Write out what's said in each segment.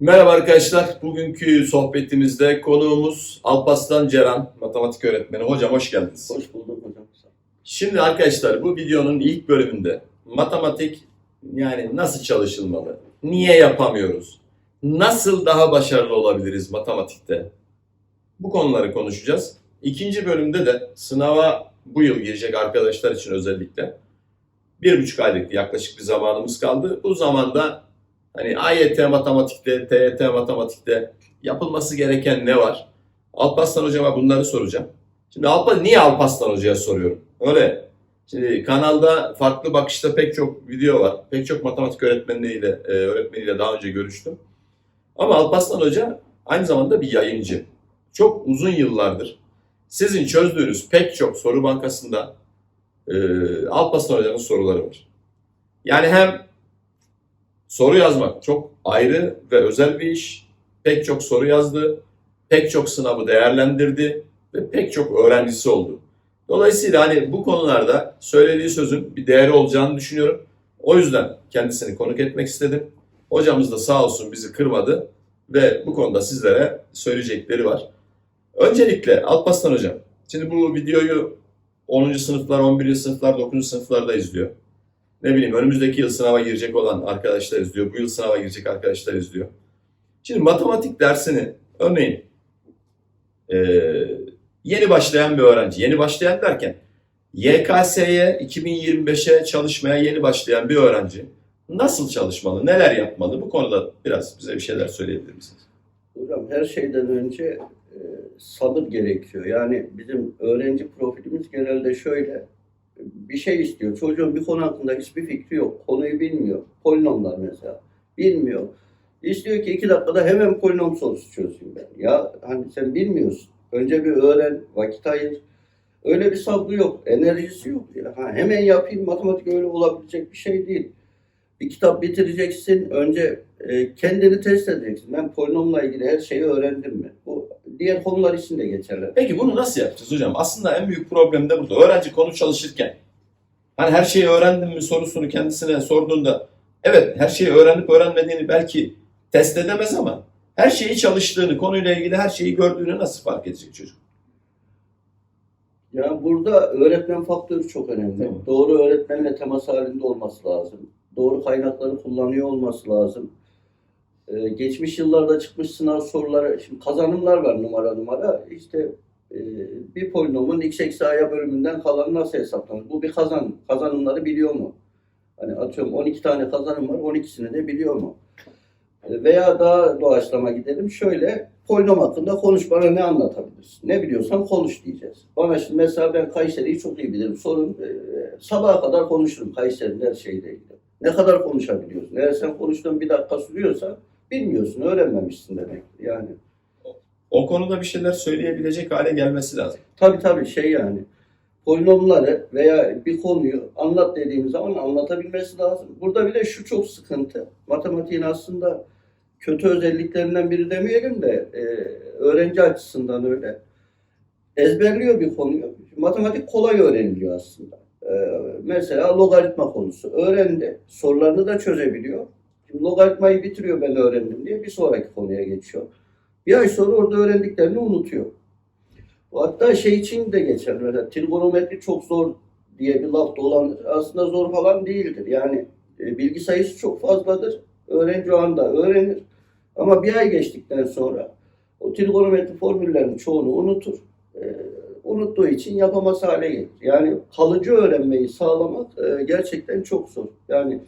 Merhaba arkadaşlar. Bugünkü sohbetimizde konuğumuz Alpaslan Ceren, matematik öğretmeni. Hocam hoş geldiniz. Hoş bulduk hocam. Şimdi arkadaşlar bu videonun ilk bölümünde matematik yani nasıl çalışılmalı? Niye yapamıyoruz? Nasıl daha başarılı olabiliriz matematikte? Bu konuları konuşacağız. İkinci bölümde de sınava bu yıl girecek arkadaşlar için özellikle bir buçuk aylık yaklaşık bir zamanımız kaldı. Bu zamanda hani AYT matematikte, TYT matematikte yapılması gereken ne var? Alparslan hocama bunları soracağım. Şimdi Alpa, niye Alparslan hocaya soruyorum? Öyle. Şimdi kanalda farklı bakışta pek çok video var. Pek çok matematik öğretmeniyle, e, öğretmeniyle daha önce görüştüm. Ama Alparslan Hoca aynı zamanda bir yayıncı. Çok uzun yıllardır sizin çözdüğünüz pek çok soru bankasında e, Alparslan Hoca'nın soruları var. Yani hem soru yazmak çok ayrı ve özel bir iş. Pek çok soru yazdı, pek çok sınavı değerlendirdi ve pek çok öğrencisi oldu. Dolayısıyla hani bu konularda söylediği sözün bir değeri olacağını düşünüyorum. O yüzden kendisini konuk etmek istedim. Hocamız da sağ olsun bizi kırmadı ve bu konuda sizlere söyleyecekleri var. Öncelikle Alparslan Hocam, şimdi bu videoyu 10. sınıflar, 11. sınıflar, 9. sınıflarda izliyor. Ne bileyim önümüzdeki yıl sınava girecek olan arkadaşlar izliyor. Bu yıl sınava girecek arkadaşlar izliyor. Şimdi matematik dersini örneğin eee yeni başlayan bir öğrenci, yeni başlayan derken YKS'ye 2025'e çalışmaya yeni başlayan bir öğrenci nasıl çalışmalı, neler yapmalı? Bu konuda biraz bize bir şeyler söyleyebilir misiniz? Hocam her şeyden önce e, sabır gerekiyor. Yani bizim öğrenci profilimiz genelde şöyle. Bir şey istiyor. Çocuğun bir konu hakkında hiçbir fikri yok. Konuyu bilmiyor. Polinomlar mesela. Bilmiyor. İstiyor ki iki dakikada hemen polinom sorusu çözeyim ben. Ya hani sen bilmiyorsun. Önce bir öğren, vakit ayır. Öyle bir sabrı yok, enerjisi yok. Ya. Ha, hemen yapayım, matematik öyle olabilecek bir şey değil. Bir kitap bitireceksin, önce e, kendini test edeceksin. Ben polinomla ilgili her şeyi öğrendim mi? Bu diğer konular için de geçerli. Peki bunu nasıl yapacağız hocam? Aslında en büyük problem de burada. Öğrenci konu çalışırken hani her şeyi öğrendin mi sorusunu kendisine sorduğunda evet her şeyi öğrenip öğrenmediğini belki test edemez ama her şeyi çalıştığını, konuyla ilgili her şeyi gördüğünü nasıl fark edecek çocuk? Yani burada öğretmen faktörü çok önemli. Tamam. Doğru öğretmenle temas halinde olması lazım. Doğru kaynakları kullanıyor olması lazım. Ee, geçmiş yıllarda çıkmış sınav soruları, şimdi kazanımlar var numara numara. İşte e, bir polinomun x eksi a'ya bölümünden kalanı nasıl hesaplanır? Bu bir kazanım. Kazanımları biliyor mu? Hani atıyorum 12 tane kazanım var, 12'sini de biliyor mu? E, Veya daha doğaçlama gidelim. Şöyle, polinom hakkında konuş, bana ne anlatabilirsin? Ne biliyorsan konuş diyeceğiz. Bana şimdi mesela ben Kayseri'yi çok iyi bilirim. Sorun, e, sabaha kadar konuşurum Kayseri'nin her şeyle ilgili. Ne kadar konuşabiliyorsun? Eğer sen konuştuğun bir dakika sürüyorsa bilmiyorsun, öğrenmemişsin demek. Yani O konuda bir şeyler söyleyebilecek hale gelmesi lazım. tabii tabii şey yani polinomları veya bir konuyu anlat dediğimiz zaman anlatabilmesi lazım. Burada bir de şu çok sıkıntı. Matematiğin aslında kötü özelliklerinden biri demeyelim de e, öğrenci açısından öyle. Ezberliyor bir konuyu. Matematik kolay öğreniliyor aslında. E, mesela logaritma konusu. Öğrendi. Sorularını da çözebiliyor. Şimdi logaritmayı bitiriyor ben öğrendim diye bir sonraki konuya geçiyor. Bir ay sonra orada öğrendiklerini unutuyor. Hatta şey için de geçerli. Mesela trigonometri çok zor diye bir laf dolanır. Aslında zor falan değildir. Yani e, bilgi sayısı çok fazladır. Öğrenci o anda öğrenir. Ama bir ay geçtikten sonra o trigonometri formüllerinin çoğunu unutur. E, unuttuğu için yapamaz hale gelir. Yani kalıcı öğrenmeyi sağlamak e, gerçekten çok zor. Yani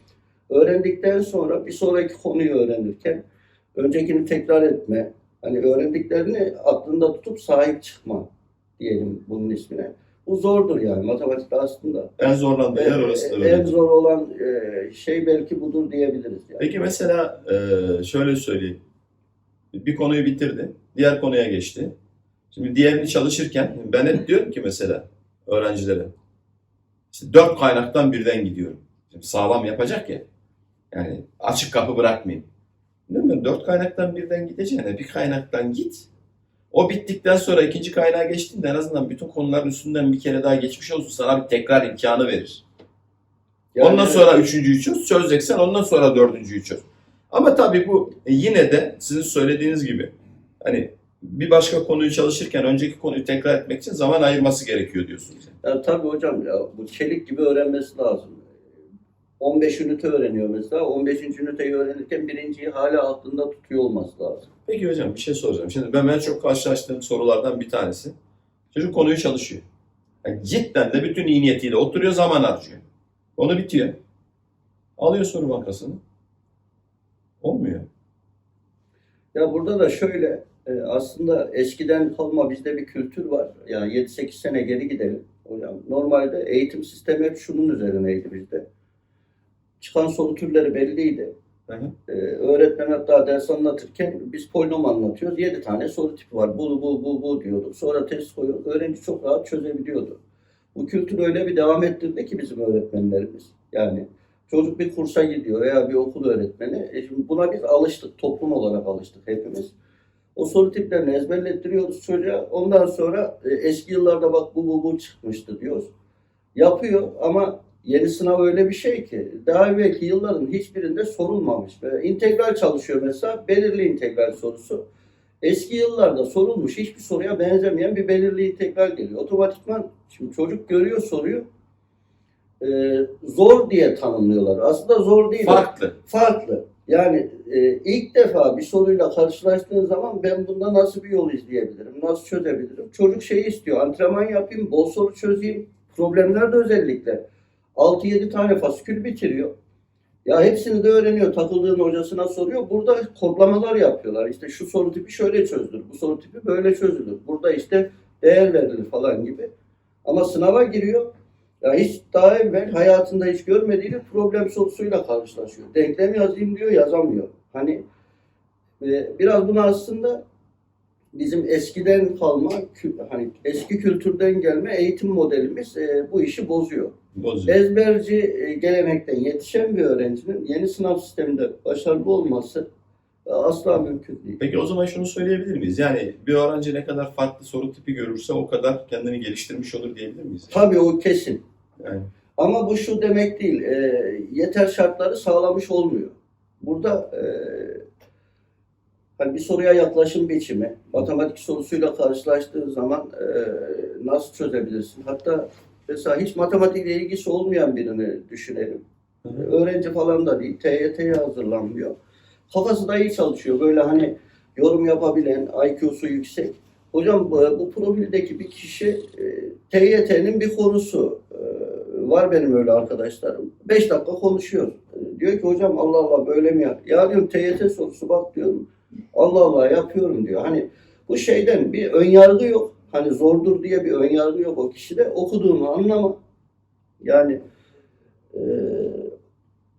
öğrendikten sonra bir sonraki konuyu öğrenirken öncekini tekrar etme, hani öğrendiklerini aklında tutup sahip çıkma diyelim bunun ismine. Bu zordur yani matematikte aslında. En zorlandığı yer orası. En- en zor olan e, şey belki budur diyebiliriz. Yani. Peki mesela e, şöyle söyleyeyim. Bir konuyu bitirdi. Diğer konuya geçti. Şimdi diğerini çalışırken ben hep diyorum ki mesela öğrencilere işte dört kaynaktan birden gidiyorum. Şimdi sağlam yapacak ya. Yani açık kapı bırakmayayım. Değil mi? Dört kaynaktan birden gideceğine bir kaynaktan git. O bittikten sonra ikinci kaynağa geçtiğinde en azından bütün konuların üstünden bir kere daha geçmiş olsun sana bir tekrar imkanı verir. Yani- Ondan sonra üçüncüyü çöz. Çözeceksen ondan sonra dördüncüyü çöz. Ama tabii bu e, yine de sizin söylediğiniz gibi hani bir başka konuyu çalışırken önceki konuyu tekrar etmek için zaman ayırması gerekiyor diyorsunuz. yani. Ya tabii hocam ya bu çelik gibi öğrenmesi lazım. 15 ünite öğreniyor mesela. 15. üniteyi öğrenirken birinciyi hala aklında tutuyor olması lazım. Peki hocam bir şey soracağım. Şimdi ben, ben çok karşılaştığım sorulardan bir tanesi. Çocuk konuyu çalışıyor. Yani cidden de bütün iyi niyetiyle oturuyor zaman harcıyor. Konu bitiyor. Alıyor soru bankasını. Olmuyor. Ya burada da şöyle e, aslında eskiden kalma bizde bir kültür var. Yani 7-8 sene geri gidelim. Hocam normalde eğitim sistemi hep şunun üzerineydi bizde. Çıkan soru türleri belliydi. Hı hı. Ee, öğretmen hatta ders anlatırken biz polinom anlatıyoruz. 7 tane soru tipi var. Bu, bu, bu, bu diyorduk. Sonra test koyuyorduk. Öğrenci çok rahat çözebiliyordu. Bu kültür öyle bir devam ettirdi ki bizim öğretmenlerimiz. Yani çocuk bir kursa gidiyor veya bir okul öğretmeni. E şimdi buna biz alıştık. Toplum olarak alıştık hepimiz. O soru tiplerini ezberlettiriyoruz çocuğa. Ondan sonra e, eski yıllarda bak bu bu bu çıkmıştı diyoruz. Yapıyor ama yeni sınav öyle bir şey ki daha evvelki yılların hiçbirinde sorulmamış. Ve integral çalışıyor mesela belirli integral sorusu. Eski yıllarda sorulmuş hiçbir soruya benzemeyen bir belirli integral geliyor. Otomatikman şimdi çocuk görüyor soruyu e, zor diye tanımlıyorlar. Aslında zor değil. Farklı. Farklı. Yani e, ilk defa bir soruyla karşılaştığın zaman ben bunda nasıl bir yol izleyebilirim, nasıl çözebilirim? Çocuk şeyi istiyor, antrenman yapayım, bol soru çözeyim. Problemler de özellikle 6-7 tane fasikül bitiriyor. Ya hepsini de öğreniyor, takıldığın hocasına soruyor. Burada kodlamalar yapıyorlar. İşte şu soru tipi şöyle çözülür, bu soru tipi böyle çözülür. Burada işte değer verilir falan gibi. Ama sınava giriyor, ya hiç daha evvel hayatında hiç görmediği problem sorusuyla karşılaşıyor. Denklem yazayım diyor, yazamıyor. Hani e, biraz bunu aslında bizim eskiden kalma, hani eski kültürden gelme eğitim modelimiz e, bu işi bozuyor. Bozuyor. Ezberci e, gelenekten yetişen bir öğrencinin yeni sınav sisteminde başarılı olması e, asla mümkün değil. Peki o zaman şunu söyleyebilir miyiz? Yani bir öğrenci ne kadar farklı soru tipi görürse o kadar kendini geliştirmiş olur diyebilir miyiz? Tabii o kesin. Yani Ama bu şu demek değil, e, yeter şartları sağlamış olmuyor. Burada e, hani bir soruya yaklaşım biçimi, matematik sorusuyla karşılaştığın zaman e, nasıl çözebilirsin? Hatta mesela hiç matematikle ilgisi olmayan birini düşünelim. Hı hı. Öğrenci falan da değil, TYT'ye hazırlanmıyor. Kafası da iyi çalışıyor, böyle hani yorum yapabilen, IQ'su yüksek. Hocam bu, bu profildeki bir kişi e, TYT'nin bir konusu e, var benim öyle arkadaşlarım. 5 dakika konuşuyor. E, diyor ki hocam Allah Allah böyle mi yap? Ya diyorum TYT sorusu bak diyorum. Allah Allah yapıyorum diyor. Hani bu şeyden bir ön yargı yok. Hani zordur diye bir ön yargı yok o kişide. Okuduğunu anlama. Yani e,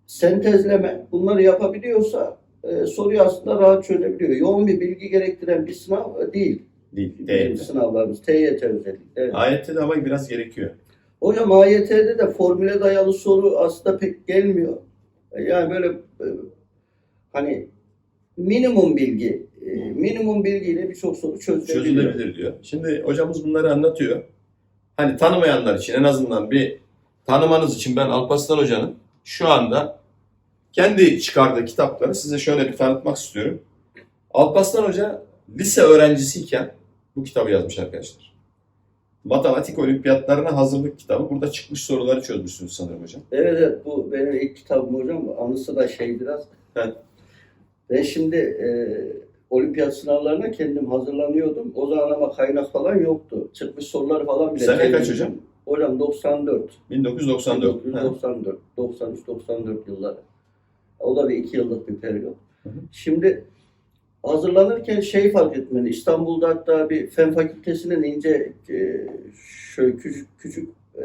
sentezleme bunları yapabiliyorsa e, soruyu aslında rahat çözebiliyor. Yoğun bir bilgi gerektiren bir sınav e, değil. değil. Değil. sınavlarımız TYT özellikle. Evet. Ayette de ama biraz gerekiyor. Hocam AYT'de de formüle dayalı soru aslında pek gelmiyor. Yani böyle e, hani minimum bilgi, e, minimum bilgiyle birçok soru çözülebiliyor. Çözülebilir diyor. Şimdi hocamız bunları anlatıyor. Hani tanımayanlar için en azından bir tanımanız için ben Alparslan Hoca'nın şu anda kendi çıkardığı kitapları size şöyle bir tanıtmak istiyorum. Alparslan Hoca lise öğrencisiyken bu kitabı yazmış arkadaşlar. Matematik olimpiyatlarına hazırlık kitabı. Burada çıkmış soruları çözmüşsünüz sanırım hocam. Evet evet bu benim ilk kitabım hocam. Anısı da şey biraz. Evet. Ben şimdi e, olimpiyat sınavlarına kendim hazırlanıyordum. O zaman ama kaynak falan yoktu. Çıkmış soruları falan bile. Sene kaç hocam? Hocam 94. 1994. Ha. 1994, 93-94 yılları. O da bir iki yıllık bir periyot. Hı hı. Şimdi hazırlanırken şey fark etmeli. İstanbul'da hatta bir fen fakültesinin ince e, şöyle küçük küçük e,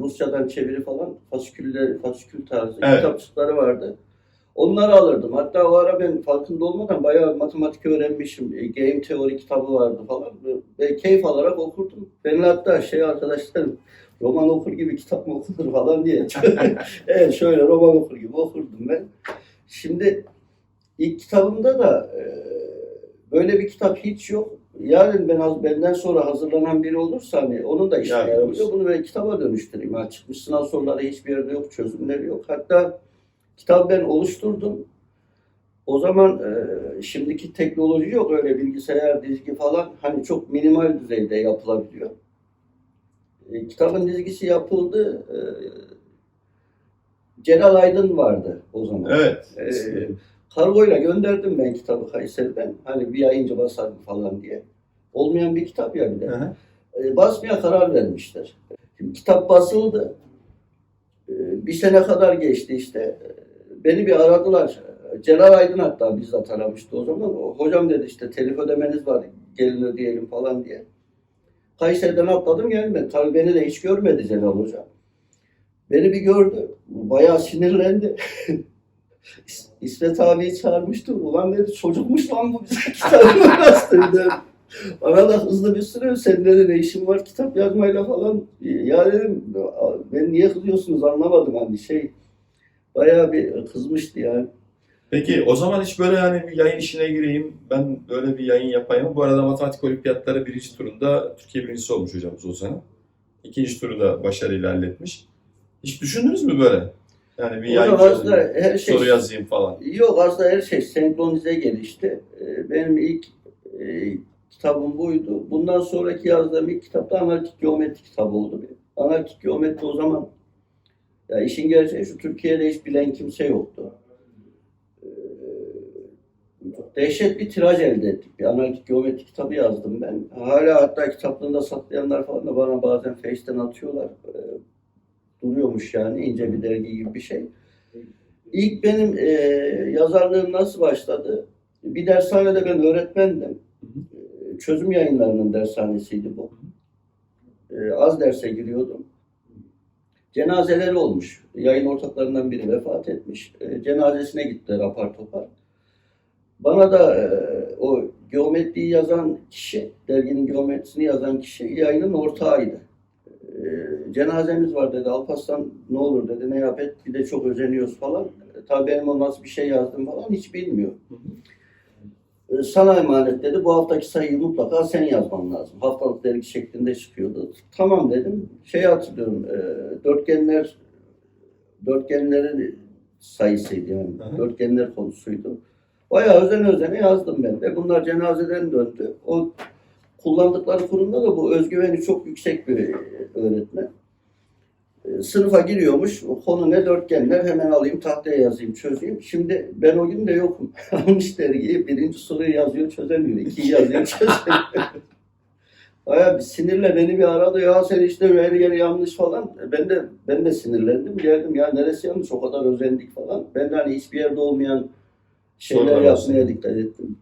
Rusçadan çeviri falan fasiküller, fasikül tarzı Evet. kitapçıkları vardı. Onları alırdım. Hatta o ara ben farkında olmadan bayağı matematik öğrenmişim. E, Game teori kitabı vardı falan. Ve keyif alarak okurdum. Ben hatta şey arkadaşlarım roman okur gibi kitap mı okunur falan diye. evet şöyle roman okur gibi okurdum ben. Şimdi ilk kitabımda da e, böyle bir kitap hiç yok. Yarın ben benden sonra hazırlanan biri olursa hani onun da Yarın yaramıyor. Bunu ben kitaba dönüştüreyim. Yani çıkmış sınav soruları hiçbir yerde yok, çözümleri yok. Hatta kitabı ben oluşturdum. O zaman e, şimdiki teknoloji yok öyle bilgisayar, dizgi falan hani çok minimal düzeyde yapılabiliyor. E, kitabın dizgisi yapıldı. E, Celal Aydın vardı o zaman. Evet. Ee, Kargoyla gönderdim ben kitabı Kayseri'den. Hani bir yayıncı basar falan diye. Olmayan bir kitap ya bir de. Hı hı. Ee, basmaya karar vermişler. Şimdi kitap basıldı. Ee, bir sene kadar geçti işte. Beni bir aradılar. Celal Aydın hatta bizzat aramıştı o zaman. Hocam dedi işte telif ödemeniz var gelin ödeyelim falan diye. Kayseri'den atladım gelmedi. Tabii beni de hiç görmedi Celal Hoca. Beni bir gördü. Bayağı sinirlendi. İs- İsmet abiyi çağırmıştı. Ulan dedi çocukmuş lan bu bize kitabı bastırdı. Bana da hızlı bir süre senin dedi ne işin var kitap yazmayla falan. Ya dedim ben niye kızıyorsunuz anlamadım hani şey. Bayağı bir kızmıştı yani. Peki o zaman hiç böyle yani bir yayın işine gireyim, ben böyle bir yayın yapayım. Bu arada matematik olimpiyatları birinci turunda Türkiye birincisi olmuş hocamız o sene. İkinci turu da başarıyla halletmiş. Hiç düşündünüz mü böyle? Yani bir yayın aslında her şey soru yazayım falan. Yok aslında her şey senkronize gelişti. Ee, Benim ilk e, kitabım buydu. Bundan sonraki yazdığım ilk kitap da analitik geometri kitabı oldu. Analitik geometri o zaman ya işin gerçeği şu Türkiye'de hiç bilen kimse yoktu. Ee, Dehşet bir tiraj elde ettik. Bir analitik geometri kitabı yazdım ben. Hala hatta kitaplığında saklayanlar falan da bana bazen Face'ten atıyorlar. Ee, Duruyormuş yani ince bir dergi gibi bir şey. İlk benim e, yazarlığım nasıl başladı? Bir dershanede ben öğretmendim. E, Çözüm yayınlarının dershanesiydi bu. E, az derse giriyordum. Cenazeleri olmuş. Yayın ortaklarından biri vefat etmiş. E, cenazesine gittiler apar topar. Bana da e, o geometriyi yazan kişi, derginin geometrisini yazan kişi yayının ortağıydı. E, cenazemiz var dedi. Alparslan ne olur dedi. Ne yap et. Bir de çok özeniyoruz falan. E, tabii benim o nasıl bir şey yazdım falan hiç bilmiyor. E, sana emanet dedi. Bu haftaki sayıyı mutlaka sen yazman lazım. Haftalık dergi şeklinde çıkıyordu. Tamam dedim. Şey hatırlıyorum. E, dörtgenler dörtgenlerin sayısıydı yani. Hı hı. Dörtgenler konusuydu. Bayağı özene özene yazdım ben de. Bunlar cenazeden döndü. O kullandıkları kurumda da bu özgüveni çok yüksek bir öğretmen. E, Sınıfa giriyormuş, konu ne dörtgenler hemen alayım tahtaya yazayım çözeyim. Şimdi ben o gün de yokum. Almış dergiyi birinci soruyu yazıyor çözemiyor, ikiyi yazıyor çözemiyor. Bayağı bir sinirle beni bir aradı ya sen işte her yer yanlış falan. Ben de ben de sinirlendim geldim ya neresi yanlış o kadar özendik falan. Ben de hani hiçbir yerde olmayan şeyler Sorular yapmaya olsun. dikkat ettim.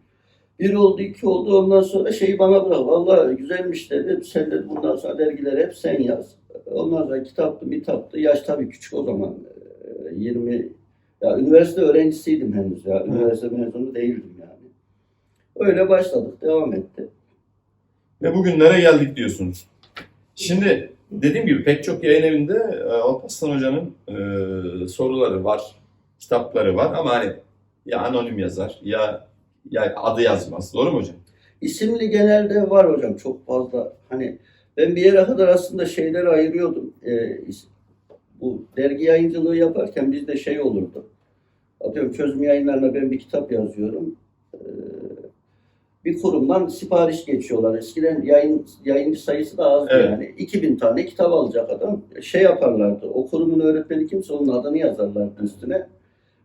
Bir oldu, iki oldu. Ondan sonra şeyi bana bırak. Vallahi güzelmiş dedi. Sen de bundan sonra dergileri hep sen yaz. Ondan sonra kitaptı, mitaptı. Yaş tabii küçük o zaman. Ee, 20 ya üniversite öğrencisiydim henüz ya. Üniversite mezunu değildim yani. Öyle başladık. Devam etti. Ve bugünlere geldik diyorsunuz. Şimdi dediğim gibi pek çok yayın evinde e, Alparslan Hoca'nın e, soruları var, kitapları var ama hani ya anonim yazar ya ya adı yazmaz. Doğru mu hocam? İsimli genelde var hocam çok fazla. Hani ben bir yere kadar aslında şeyleri ayırıyordum. İs- bu dergi yayıncılığı yaparken bizde şey olurdu. Atıyorum çözüm yayınlarına ben bir kitap yazıyorum. Ee, bir kurumdan sipariş geçiyorlar. Eskiden yayın yayıncı sayısı da azdı Evet. yani. 2000 tane kitap alacak adam. Şey yaparlardı. O kurumun öğretmeni kimse onun adını yazarlardı üstüne.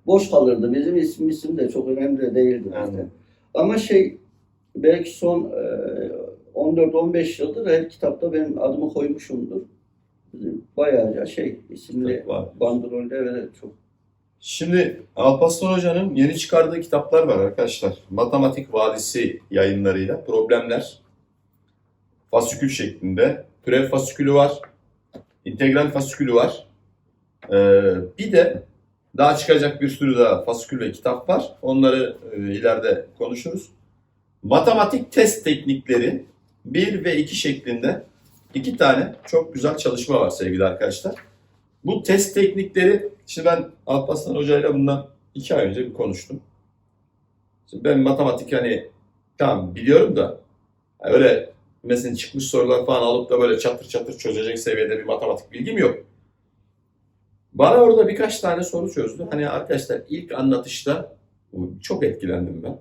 Boş kalırdı. Bizim isim isim de çok önemli de değildi. Anladım. Ama şey belki son e, 14-15 yıldır her kitapta benim adımı koymuşumdur. Bayağı şey isimli bandrolde ve çok Şimdi Alparslan Hoca'nın yeni çıkardığı kitaplar var arkadaşlar. Matematik Vadisi yayınlarıyla problemler fasikül şeklinde. Türev fasikülü var. integral fasikülü var. Ee, bir de daha çıkacak bir sürü daha fasikül ve kitap var. Onları e, ileride konuşuruz. Matematik test teknikleri 1 ve 2 şeklinde iki tane çok güzel çalışma var sevgili arkadaşlar. Bu test teknikleri, şimdi ben Alparslan Hoca ile bundan iki ay önce bir konuştum. Şimdi ben matematik hani tamam biliyorum da hani öyle mesela çıkmış sorular falan alıp da böyle çatır çatır çözecek seviyede bir matematik bilgim yok. Bana orada birkaç tane soru çözdü. Hani arkadaşlar ilk anlatışta Çok etkilendim ben.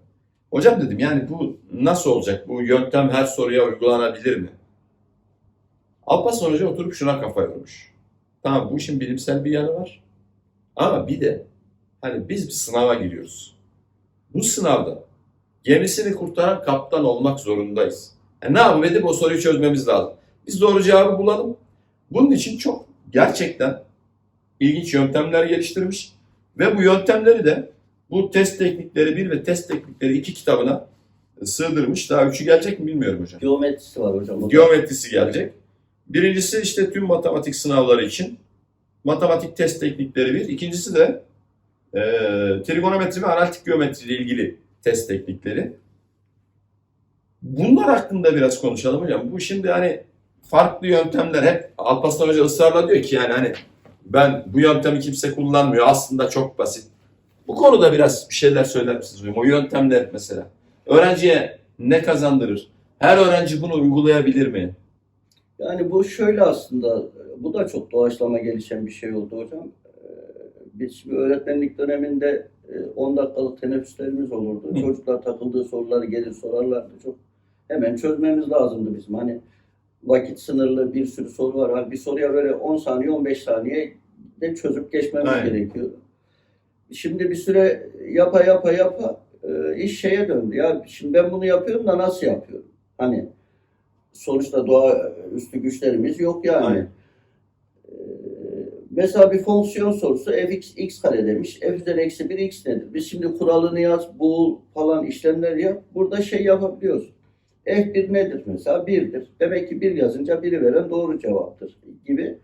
Hocam dedim yani bu nasıl olacak? Bu yöntem her soruya uygulanabilir mi? Alparslan Hoca oturup şuna kafa yormuş. Tamam bu işin bilimsel bir yanı var. Ama bir de hani biz bir sınava giriyoruz. Bu sınavda gemisini kurtaran kaptan olmak zorundayız. Yani ne yapıp edip o soruyu çözmemiz lazım. Biz doğru cevabı bulalım. Bunun için çok gerçekten ilginç yöntemler geliştirmiş. Ve bu yöntemleri de bu test teknikleri 1 ve test teknikleri 2 kitabına sığdırmış. Daha üçü gelecek mi bilmiyorum hocam. Geometrisi var hocam. Geometrisi gelecek. Birincisi işte tüm matematik sınavları için matematik test teknikleri bir. İkincisi de e, trigonometri ve analitik geometri ile ilgili test teknikleri. Bunlar hakkında biraz konuşalım hocam. Bu şimdi hani farklı yöntemler hep Alparslan Hoca ısrarla diyor ki yani hani ben bu yöntemi kimse kullanmıyor. Aslında çok basit. Bu konuda biraz bir şeyler söyler misiniz hocam? O yöntemler mesela. Öğrenciye ne kazandırır? Her öğrenci bunu uygulayabilir mi? Yani bu şöyle aslında, bu da çok doğaçlama gelişen bir şey oldu hocam. Ee, Biz şimdi öğretmenlik döneminde e, 10 dakikalık teneffüslerimiz olurdu. Hı. Çocuklar takıldığı soruları gelir sorarlardı. Çok hemen çözmemiz lazımdı bizim. Hani vakit sınırlı bir sürü soru var. Hani bir soruya böyle 10 saniye 15 saniye de çözüp geçmemiz Aynen. gerekiyordu. Şimdi bir süre yapa yapa yapa e, iş şeye döndü. Ya şimdi ben bunu yapıyorum da nasıl yapıyorum? Hani sonuçta doğa üstü güçlerimiz yok yani. Aynen. Ee, Mesela bir fonksiyon sorusu fx x kare demiş. f üzeri eksi 1 x nedir? Biz şimdi kuralını yaz, bul falan işlemler yap. Burada şey yapabiliyoruz. f1 nedir mesela? 1'dir. Demek ki 1 yazınca 1'i veren doğru cevaptır gibi.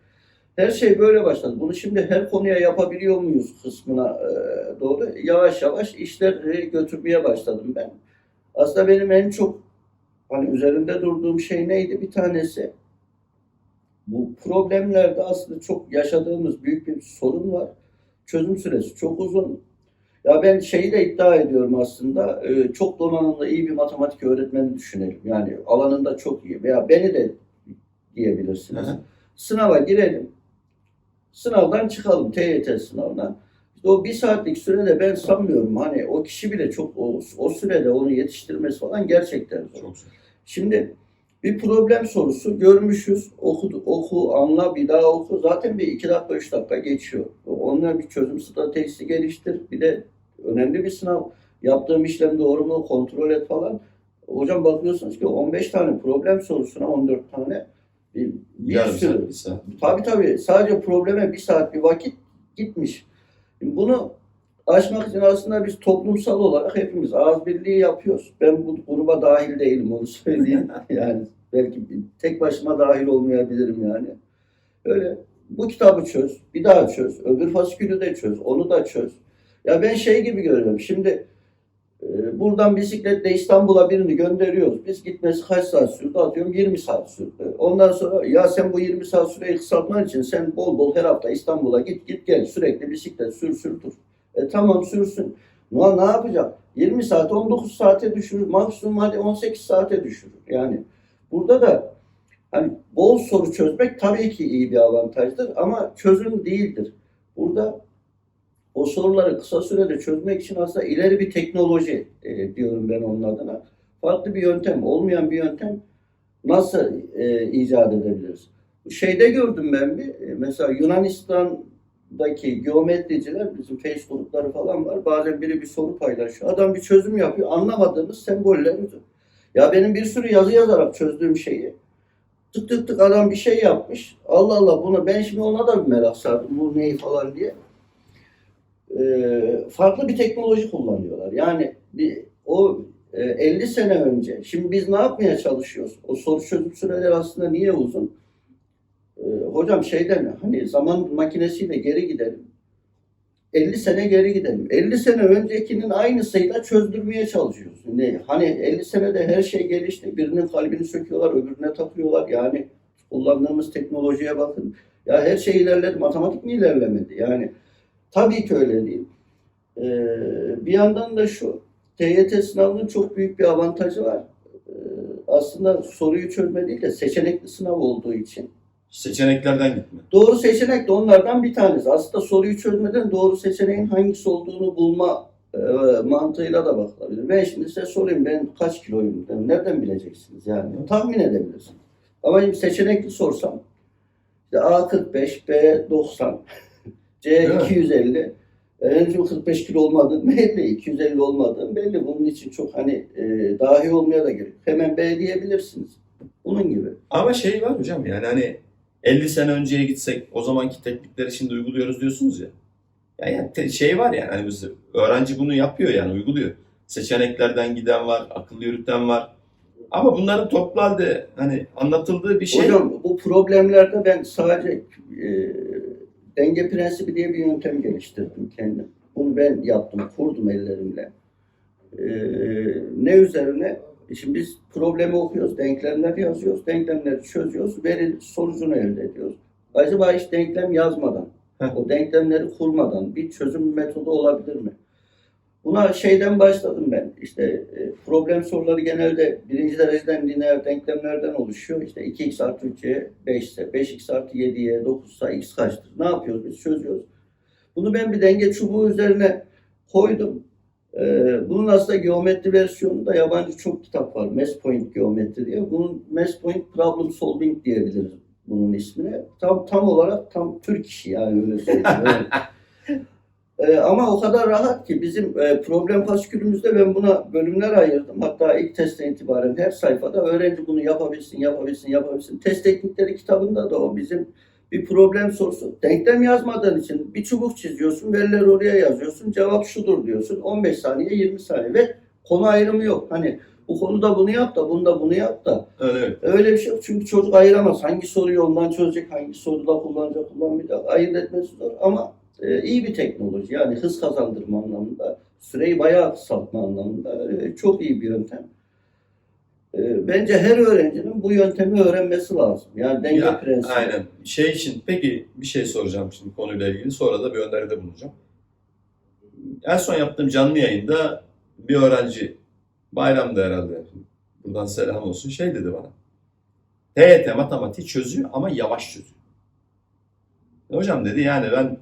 Her şey böyle başladı. Bunu şimdi her konuya yapabiliyor muyuz kısmına e, doğru yavaş yavaş işleri götürmeye başladım ben. Aslında benim en çok hani üzerinde durduğum şey neydi? Bir tanesi bu problemlerde aslında çok yaşadığımız büyük bir sorun var. Çözüm süresi çok uzun. Ya ben şeyi de iddia ediyorum aslında. e, Çok donanımlı iyi bir matematik öğretmeni düşünelim. Yani alanında çok iyi veya beni de diyebilirsiniz. Hı hı. Sınava girelim. Sınavdan çıkalım TYT sınavına. İşte o bir saatlik sürede ben sanmıyorum hani o kişi bile çok o, o sürede onu yetiştirmesi falan gerçekten zor. Çok zor. Şimdi bir problem sorusu görmüşüz. Oku, oku, anla, bir daha oku. Zaten bir iki dakika, üç dakika geçiyor. Onunla bir çözüm stratejisi geliştir. Bir de önemli bir sınav. Yaptığım işlem doğru mu kontrol et falan. Hocam bakıyorsunuz ki 15 tane problem sorusuna 14 tane bir, bir sürü. bir saat. Tabii tabii. Sadece probleme bir saat bir vakit gitmiş. Şimdi bunu aşmak için aslında biz toplumsal olarak hepimiz ağız birliği yapıyoruz. Ben bu gruba dahil değilim onu söyleyeyim. yani belki tek başıma dahil olmayabilirim yani. Öyle bu kitabı çöz, bir daha çöz, öbür fasikülü de çöz, onu da çöz. Ya ben şey gibi görüyorum. Şimdi buradan bisikletle İstanbul'a birini gönderiyoruz. Biz gitmesi kaç saat sürdü? Atıyorum 20 saat sürdü. Ondan sonra ya sen bu 20 saat süreyi kısaltman için sen bol bol her hafta İstanbul'a git git gel sürekli bisiklet sür sür dur. E tamam sürsün. Ne, ne yapacak? 20 saat 19 saate düşürür. Maksimum hadi 18 saate düşürür. Yani burada da hani bol soru çözmek tabii ki iyi bir avantajdır ama çözüm değildir. Burada o soruları kısa sürede çözmek için aslında ileri bir teknoloji e, diyorum ben onun adına. Farklı bir yöntem, olmayan bir yöntem nasıl e, icat edebiliriz? Şeyde gördüm ben bir, e, mesela Yunanistan'daki geometriciler, bizim face grupları falan var. Bazen biri bir soru paylaşıyor. Adam bir çözüm yapıyor. Anlamadığımız semboller. Ya benim bir sürü yazı yazarak çözdüğüm şeyi tık tık tık adam bir şey yapmış. Allah Allah bunu ben şimdi ona da bir merak sardım. Bu neyi falan diye e, farklı bir teknoloji kullanıyorlar. Yani bir, o e, 50 sene önce, şimdi biz ne yapmaya çalışıyoruz? O soru çözüm süreleri aslında niye uzun? E, hocam şeyden hani zaman makinesiyle geri gidelim. 50 sene geri gidelim. 50 sene öncekinin aynısıyla çözdürmeye çalışıyoruz. Ne, hani 50 senede her şey gelişti. Birinin kalbini söküyorlar, öbürüne takıyorlar. Yani kullandığımız teknolojiye bakın. Ya her şey ilerledi. Matematik mi ilerlemedi? Yani Tabii ki öyle değil. Ee, bir yandan da şu, TYT sınavının çok büyük bir avantajı var. Ee, aslında soruyu çözme değil de seçenekli sınav olduğu için. Seçeneklerden gitme. Doğru seçenek de onlardan bir tanesi. Aslında soruyu çözmeden doğru seçeneğin hangisi olduğunu bulma e, mantığıyla da bakılabilir. Ben şimdi size sorayım ben kaç kiloyum? Yani Nereden bileceksiniz yani? Tahmin edebilirsiniz. Ama şimdi seçenekli sorsam işte A45, B90, Değil mi? C250 e, benim şimdi 45 kilo olmadığım belli, 250 olmadığım belli. Bunun için çok hani e, dahi olmaya da gerek. Hemen B diyebilirsiniz. Bunun gibi. Ama şey var hocam yani hani 50 sene önceye gitsek o zamanki teknikleri şimdi uyguluyoruz diyorsunuz ya. Yani, yani şey var yani hani biz öğrenci bunu yapıyor yani uyguluyor. Seçeneklerden giden var, akıllı yürüten var. Ama bunların toplu halde hani anlatıldığı bir şey. Hocam bu problemlerde ben sadece e, denge prensibi diye bir yöntem geliştirdim kendim. Bunu ben yaptım, kurdum ellerimle. E, ne üzerine? E Şimdi biz problemi okuyoruz, denklemler yazıyoruz, denklemleri çözüyoruz, veri sonucunu elde ediyoruz. Acaba hiç denklem yazmadan, o denklemleri kurmadan bir çözüm metodu olabilir mi? Buna şeyden başladım ben. İşte e, problem soruları genelde birinci dereceden lineer denklemlerden oluşuyor. İşte 2x artı 3y 5 ise, 5x artı 7y 9 ise x kaçtır? Ne yapıyoruz biz? Çözüyoruz. Bunu ben bir denge çubuğu üzerine koydum. Ee, bunun aslında geometri versiyonunda yabancı çok kitap var. Mass Point Geometri diye. Bunun Mass Point Problem Solving diyebiliriz bunun ismine. Tam tam olarak tam Türk işi yani öyle söyleyeyim. Evet. Ee, ama o kadar rahat ki bizim e, problem faskülümüzde ben buna bölümler ayırdım. Hatta ilk testten itibaren her sayfada öğrenci bunu yapabilsin, yapabilsin, yapabilsin. Test teknikleri kitabında da o bizim bir problem sorusu. Denklem yazmadığın için bir çubuk çiziyorsun, verileri oraya yazıyorsun, cevap şudur diyorsun. 15 saniye, 20 saniye ve konu ayrımı yok. Hani bu konuda bunu yap da, bunda bunu yap da. Öyle öyle. Öyle bir şey yok. Çünkü çocuk ayıramaz. Hangi soruyu ondan çözecek, hangi soruda kullanacak, kullanmayacak. Ayırt etmesi zor ama e, iyi bir teknoloji. Yani hız kazandırma anlamında, süreyi bayağı kısaltma anlamında e, çok iyi bir yöntem. E, bence her öğrencinin bu yöntemi öğrenmesi lazım. Yani denge Ya, prensibi. Aynen. Şey için peki bir şey soracağım şimdi konuyla ilgili sonra da bir öneride bulunacağım. En son yaptığım canlı yayında bir öğrenci bayramda herhalde buradan selam olsun şey dedi bana. TYT matematiği çözüyor ama yavaş çözüyor. E Hocam dedi yani ben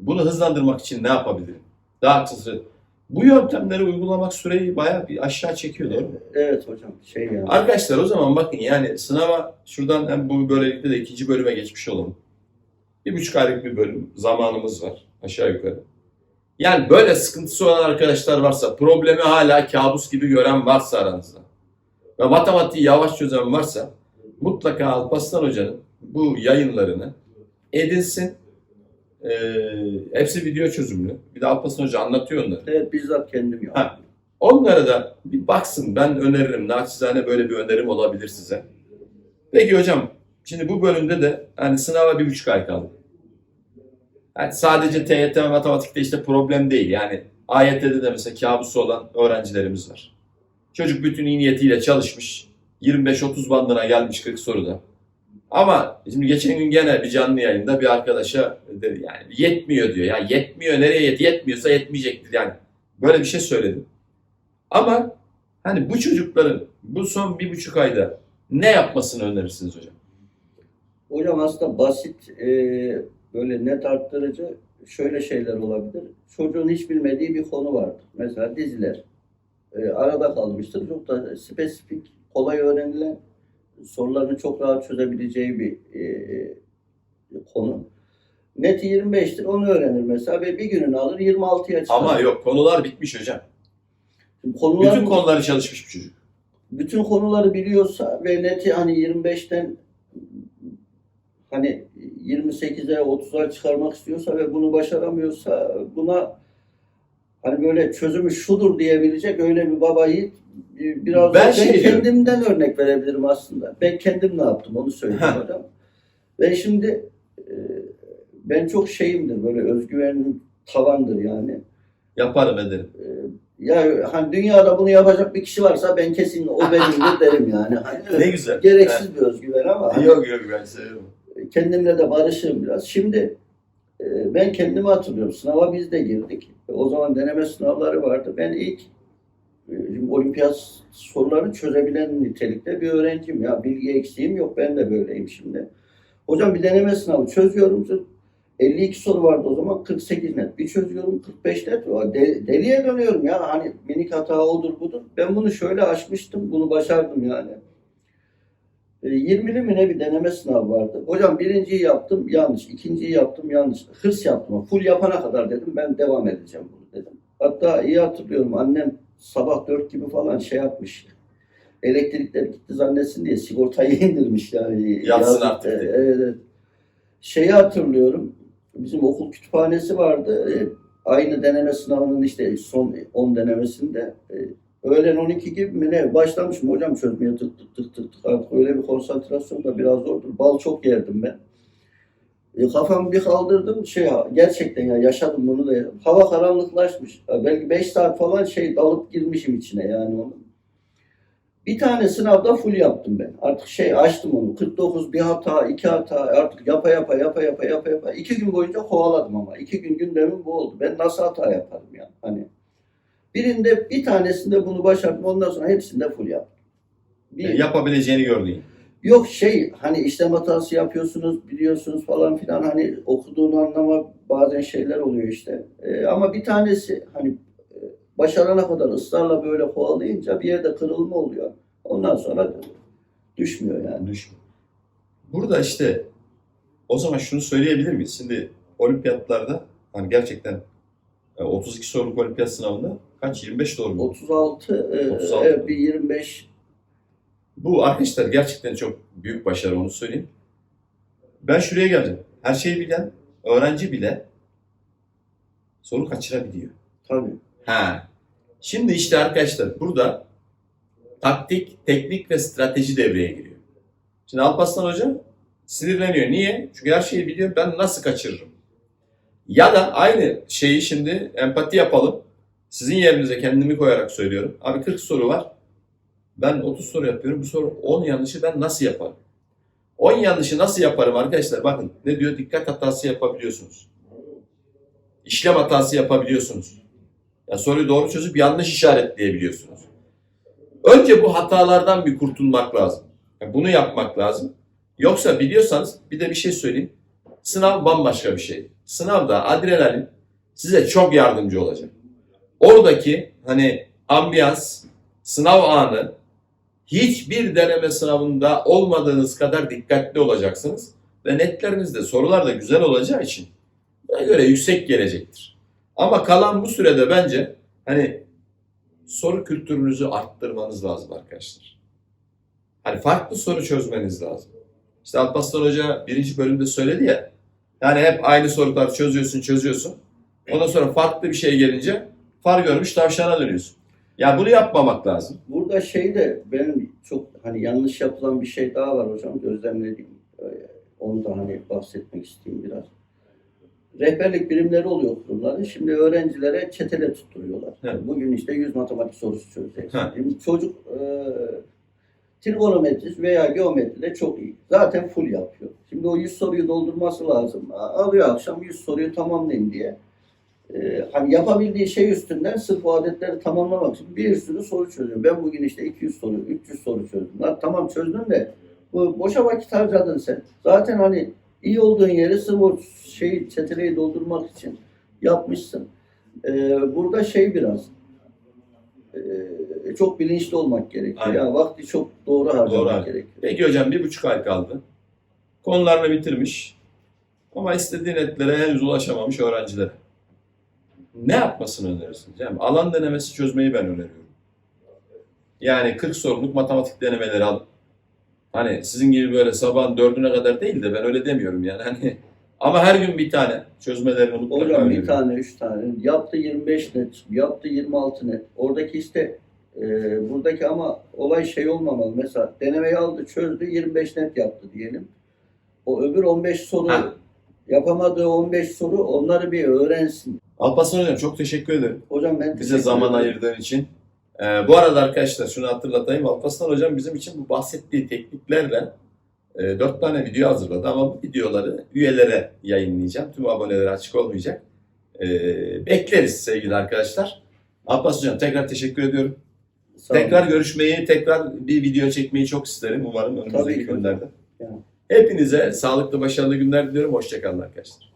bunu hızlandırmak için ne yapabilirim? Daha kısa bu yöntemleri uygulamak süreyi bayağı bir aşağı çekiyor doğru mu? Evet hocam. Şey yani. Arkadaşlar o zaman bakın yani sınava şuradan hem bu böylelikle de ikinci bölüme geçmiş olalım. Bir buçuk aylık bir bölüm zamanımız var aşağı yukarı. Yani böyle sıkıntısı olan arkadaşlar varsa, problemi hala kabus gibi gören varsa aranızda ve matematiği yavaş çözen varsa mutlaka Alparslan Hoca'nın bu yayınlarını edinsin. Ee, hepsi video çözümlü. Bir de Alparslan Hoca anlatıyor onları. Evet bizzat kendim yaptım. Ha. Onlara da bir baksın. Ben öneririm. Naçizane böyle bir önerim olabilir size. Peki hocam, şimdi bu bölümde de hani sınava bir buçuk ay kaldı. Yani sadece TYT ve matematikte işte problem değil. Yani AYT'de de mesela kabusu olan öğrencilerimiz var. Çocuk bütün iyi niyetiyle çalışmış. 25-30 bandına gelmiş 40 soruda. Ama şimdi geçen gün gene bir canlı yayında bir arkadaşa dedi yani yetmiyor diyor. Ya yetmiyor nereye yet? Yetmiyorsa yetmeyecektir yani. Böyle bir şey söyledim. Ama hani bu çocukların bu son bir buçuk ayda ne yapmasını önerirsiniz hocam? Hocam aslında basit e, böyle net arttırıcı şöyle şeyler olabilir. Çocuğun hiç bilmediği bir konu vardır. Mesela diziler. E, arada kalmıştır. Çok da spesifik, kolay öğrenilen sorularını çok rahat çözebileceği bir e, konu. Neti 25'tir. Onu öğrenir mesela ve bir gününü alır 26'ya çıkar. Ama yok konular bitmiş hocam. Şimdi konular, Bütün konuları çalışmış bu çocuk. bütün konuları biliyorsa ve neti hani 25'ten hani 28'e 30'a çıkarmak istiyorsa ve bunu başaramıyorsa buna hani böyle çözümü şudur diyebilecek öyle bir baba yiğit bir- biraz Ben ben, şey diyorum. kendimden örnek verebilirim aslında. Ben kendim ne yaptım onu söyleyeyim hocam. Ben şimdi e, ben çok şeyimdir böyle özgüvenim tavandır yani. Yaparım ederim. Ya hani dünyada bunu yapacak bir kişi varsa ben kesin o benimdir derim yani. Hani Ne güzel. Gereksiz bir özgüven ama Ha. hani Yok yok ben seviyorum. kendimle de barışırım biraz. Şimdi e, ben kendimi hatırlıyorum. Sınava biz de girdik. O zaman deneme sınavları vardı. Ben ilk e, şimdi olimpiyat sorularını çözebilen nitelikte bir öğrenciyim. Ya bilgi eksiğim yok. Ben de böyleyim şimdi. Hocam bir deneme sınavı çözüyorum. 52 soru vardı o zaman 48 net. Bir çözüyorum 45 net. De- deliye dönüyorum ya. Hani minik hata odur budur. Ben bunu şöyle aşmıştım. Bunu başardım yani. E, 20'li mi ne bir deneme sınavı vardı. Hocam birinciyi yaptım yanlış. ikinciyi yaptım yanlış. Hırs yaptım. Full yapana kadar dedim ben devam edeceğim bunu dedim. Hatta iyi hatırlıyorum annem sabah 4 gibi falan şey yapmış. Elektrikler gitti zannetsin diye sigortayı indirmiş yani. Yatsın Yazık. artık E. Evet, evet. Şeyi hatırlıyorum. Bizim okul kütüphanesi vardı. E, aynı deneme sınavının işte son 10 denemesinde e, öğlen 12 gibi mi ne başlamışım hocam çözmeye tık tık tık tık tık artık öyle bir konsantrasyon da biraz zordur. Bal çok yerdim ben. E, kafamı bir kaldırdım şey gerçekten ya yaşadım bunu da hava karanlıklaşmış. Belki 5 saat falan şey dalıp girmişim içine yani onun. Bir tane sınavda full yaptım ben. Artık şey açtım onu. 49 bir hata, iki hata artık yapa yapa yapa yapa yapa yapa. İki gün boyunca kovaladım ama. iki gün gündemim bu oldu. Ben nasıl hata yaparım yani? Hani birinde bir tanesinde bunu başardım. Ondan sonra hepsinde full yaptım. Bir, E, yapabileceğini gördün. Yok şey hani işlem hatası yapıyorsunuz biliyorsunuz falan filan hani okuduğunu anlama bazen şeyler oluyor işte. Ee, ama bir tanesi hani e, başarana kadar ısrarla böyle kovalayınca bir yerde kırılma oluyor. Ondan sonra düşmüyor yani. Düşün. Burada işte o zaman şunu söyleyebilir miyiz? Şimdi olimpiyatlarda hani gerçekten e, 32 soruluk olimpiyat sınavında kaç? 25 doğru mu? 36, e, 36. evet bir 25 Bu arkadaşlar gerçekten çok büyük başarı onu söyleyeyim. Ben şuraya geldim. Her şeyi bilen öğrenci bile soru kaçırabiliyor. tabii. Ha. Şimdi işte arkadaşlar burada taktik, teknik ve strateji devreye giriyor. Şimdi Alparslan Hoca sinirleniyor. Niye? Çünkü her şeyi biliyor. Ben nasıl kaçırırım? Ya da aynı şeyi şimdi empati yapalım. Sizin yerinize kendimi koyarak söylüyorum. Abi 40 soru var. Ben 30 soru yapıyorum. Bu soru 10 yanlışı ben nasıl yaparım? 10 yanlışı nasıl yaparım arkadaşlar? Bakın ne diyor? Dikkat hatası yapabiliyorsunuz. İşlem hatası yapabiliyorsunuz. Ya soruyu doğru çözüp yanlış işaretleyebiliyorsunuz. Önce bu hatalardan bir kurtulmak lazım. Yani bunu yapmak lazım. Yoksa biliyorsanız bir de bir şey söyleyeyim. Sınav bambaşka bir şey. Sınavda adrenalin size çok yardımcı olacak. Oradaki hani ambiyans, sınav anı hiçbir deneme sınavında olmadığınız kadar dikkatli olacaksınız. Ve netlerinizde sorular da güzel olacağı için buna göre yüksek gelecektir. Ama kalan bu sürede bence hani soru kültürünüzü arttırmanız lazım arkadaşlar. Hani farklı soru çözmeniz lazım. İşte Alparslan Hoca birinci bölümde söyledi ya. Yani hep aynı soruları çözüyorsun çözüyorsun. Ondan sonra farklı bir şey gelince far görmüş tavşana dönüyorsun. Ya bunu yapmamak lazım. Burada şey de benim çok hani yanlış yapılan bir şey daha var hocam gözlemlediğim. Ee, Onu da hani bahsetmek isteyeyim biraz. Rehberlik birimleri oluyor kurumların. Şimdi öğrencilere çetele tutturuyorlar. Evet. Bugün işte 100 matematik sorusu çözeceksin. Şimdi çocuk e, trigonometri veya geometride çok iyi. Zaten full yapıyor. Şimdi o 100 soruyu doldurması lazım. Alıyor akşam 100 soruyu tamamlayın diye. Ee, hani yapabildiği şey üstünden sırf o adetleri tamamlamak için bir sürü soru çözüyor. Ben bugün işte 200 soru, 300 soru çözdüm. Lan tamam çözdün de bu boşa vakit harcadın sen. Zaten hani iyi olduğun yeri sırf o şeyi, çeteleyi doldurmak için yapmışsın. Ee, burada şey biraz e, çok bilinçli olmak gerekiyor. Aynen. Yani vakti çok doğru harcamak Doğru gerekiyor. Peki hocam bir buçuk ay kaldı. Konularını bitirmiş. Ama istediği netlere henüz ulaşamamış öğrencilere. Ne yapmasını önerirsiniz? Yani alan denemesi çözmeyi ben öneriyorum. Yani 40 soruluk matematik denemeleri al. Hani sizin gibi böyle sabahın dördüne kadar değil de ben öyle demiyorum yani. Hani ama her gün bir tane çözmelerini mutlaka Hocam bir tane, üç tane. Yaptı 25 net, yaptı 26 net. Oradaki işte e, buradaki ama olay şey olmamalı. Mesela denemeyi aldı, çözdü, 25 net yaptı diyelim. O öbür 15 soru, Ha. yapamadığı 15 soru onları bir öğrensin. Alparslan hocam çok teşekkür ederim. Hocam ben Bize zaman ederim. ayırdığın için. Ee, bu arada arkadaşlar şunu hatırlatayım. Alparslan Hocam bizim için bu bahsettiği tekniklerle e, 4 tane video hazırladı ama bu videoları üyelere yayınlayacağım. Tüm abonelere açık olmayacak. Ee, bekleriz sevgili arkadaşlar. Abbas Hocam tekrar teşekkür ediyorum. Sağ olun. Tekrar görüşmeyi, tekrar bir video çekmeyi çok isterim. Umarım önümüzdeki günlerde. Yani. Hepinize sağlıklı, başarılı günler diliyorum. Hoşçakalın arkadaşlar.